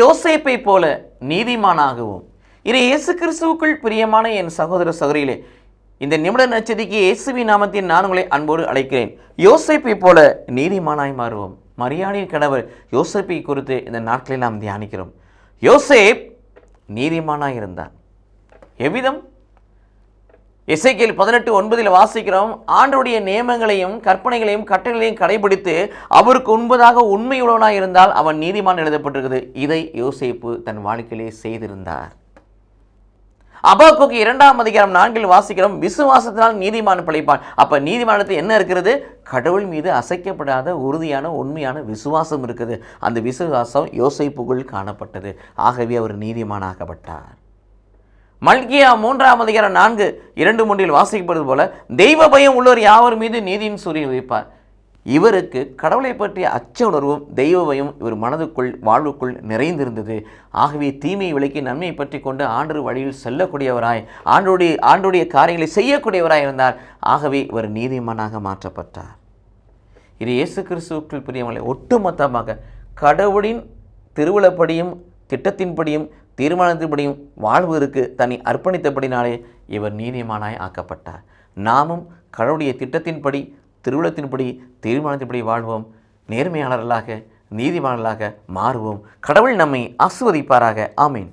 யோசேப்பை போல நீதிமானாகவும். இது இயேசு கிறிஸ்துவுக்குள் பிரியமான என் சகோதர சகோதரிகளே இந்த நிமிட நச்சதிக்கு இயேசுவி நாமத்தின் நான் உங்களை அன்போடு அழைக்கிறேன். யோசேப்பை போல நீதிமானாய் மாறுவோம். மரியாதையின் கணவர் யோசேப்பை குறித்து இந்த நாட்களில் நாம் தியானிக்கிறோம். யோசேப் நீதிமானாக இருந்தான். எவ்விதம்? இசைக்கியல் பதினெட்டு ஒன்பதில் வாசிக்கிறோம் ஆண்டருடைய நியமங்களையும் கற்பனைகளையும் கட்டளைகளையும் கடைபிடித்து அவருக்கு உண்பதாக உண்மையுள்ளவனாக இருந்தால் அவன் நீதிமான் எழுதப்பட்டிருக்குது. இதை யோசிப்பு தன் வாழ்க்கையிலே செய்திருந்தார். அபாக்கோக்கு இரண்டாம் அதிகாரம் நான்கில் வாசிக்கிறோம் விசுவாசத்தினால் நீதிமான் பிழைப்பான். அப்ப நீதிமானத்தில் என்ன இருக்கிறது? கடவுள் மீது அசைக்கப்படாத உறுதியான உண்மையான விசுவாசம் இருக்குது. அந்த விசுவாசம் யோசிப்புக்குள் காணப்பட்டது. ஆகவே அவர் நீதிமானாக்கப்பட்டார் மல்கியா மூன்றாம் அதிகாரம் நான்கு இரண்டு மூன்றில் வாசிக்கப்படுவது போல தெய்வ பயம் உள்ளவர் யாவர் மீது நீதியின் சூரியன் வைப்பார் இவருக்கு கடவுளை பற்றிய அச்ச உணர்வும் தெய்வ பயம் இவர் மனதுக்குள் வாழ்வுக்குள் நிறைந்திருந்தது. ஆகவே தீமை விலக்கி நன்மையை பற்றி கொண்டு ஆண்டு வழியில் செல்லக்கூடியவராய் ஆண்டுடைய ஆண்டுடைய காரியங்களை செய்யக்கூடியவராய் இருந்தார். ஆகவே இவர் நீதிமானாக மாற்றப்பட்டார். இது இயேசு கிறிஸ்துக்குள் பிரியமலை ஒட்டுமொத்தமாக கடவுளின் திருவிழப்படியும் திட்டத்தின்படியும் தீர்மானத்தின்படியும் வாழ்வதற்கு தன்னை அர்ப்பணித்தபடினாலே இவர் நீதிமானாய் ஆக்கப்பட்டார். நாமும் கடவுளுடைய திட்டத்தின்படி திருவிழத்தின்படி தீர்மானத்தின்படி வாழ்வோம். நேர்மையாளர்களாக நீதிமானர்களாக மாறுவோம். கடவுள் நம்மை ஆசுவதிப்பாராக ஆமீன்.